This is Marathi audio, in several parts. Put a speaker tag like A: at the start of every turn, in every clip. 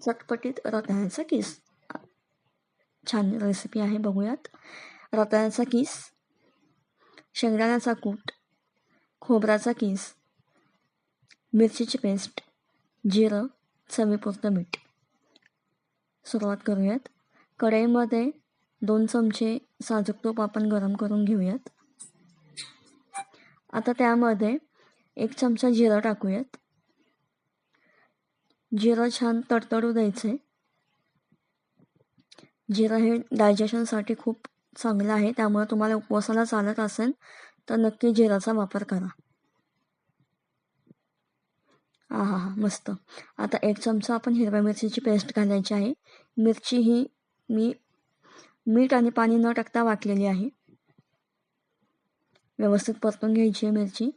A: चटपटीत रताळ्याचा किस. छान रेसिपी आहे बघूयात. रताळ्याचा किस. शेंगदाण्याचा कूट. खोबऱ्याचा किस. मिरचीची पेस्ट. जिरं. चवीपुरतं मीठ. सुरुवात करूयात. कढईमध्ये दोन चमचे साजूक तूप आपण गरम करून घेऊयात. आता त्यामध्ये एक चमचा जिरं टाकूयात. जिरं छान तडतडू द्यायचे. जिरं हे डायजेशनसाठी खूप चांगलं आहे. त्यामुळे तुम्हाला उपवासाला चालत असेल तर नक्की जिराचा वापर करा. हा हा हा मस्त. आता एक चमचा आपण हिरव्या मिरचीची पेस्ट घालायची आहे. मिरची ही मी मीठ आणि पाणी न टाकता वाटलेली आहे. व्यवस्थित परतून घ्यायची आहे मिरची.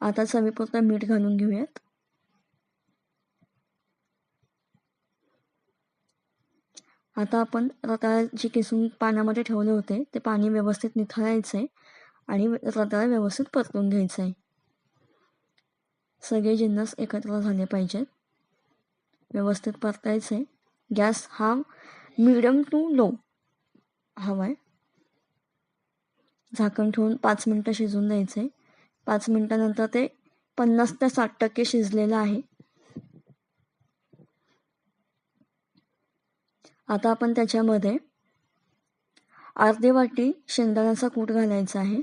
A: आता चवीपुरतं मीठ घालून घेऊयात. आता आपण रताळ्या जे किसून पाण्यामध्ये ठेवले होते. ते पाणी व्यवस्थित निथळायचं आहे आणि रताळा व्यवस्थित परतून घ्यायचं. आहे सगळे जिन्नस एकत्र झाले पाहिजेत. व्यवस्थित परतायचे. गॅस हा मिडियम टू लो हवा आहे. झाकण ठेवून पाच मिनटं शिजून द्यायचे. पाच मिनटानंतर ते पन्नास ते साठ टक्के शिजलेलं आहे. आता आपण त्याच्यामध्ये अर्धे वाटी शेंगदाण्याचा कूट घालायचा आहे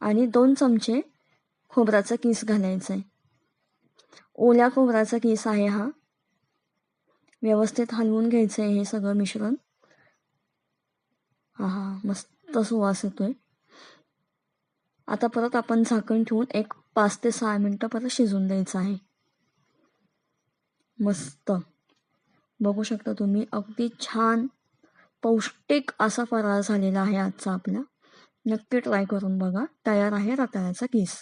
A: आणि दोन चमचे खोबऱ्याचा किस घालायचा आहे. ओल्या खोबऱ्याचा किस आहे हा. व्यवस्थित हलवून घ्यायचं आहे हे सगळं मिश्रण. हा हा मस्त सुवास येतोय. आता परत आपण झाकण ठेवून एक पाच ते सहा मिनटं परत शिजून द्यायचं आहे. मस्त. बघू शकता तुम्ही अगदी छान पौष्टिक असा फराळ झालेला आहे आजचा आपला. नक्की ट्राय करून बघा. तयार आहे रताळ्याचा किस.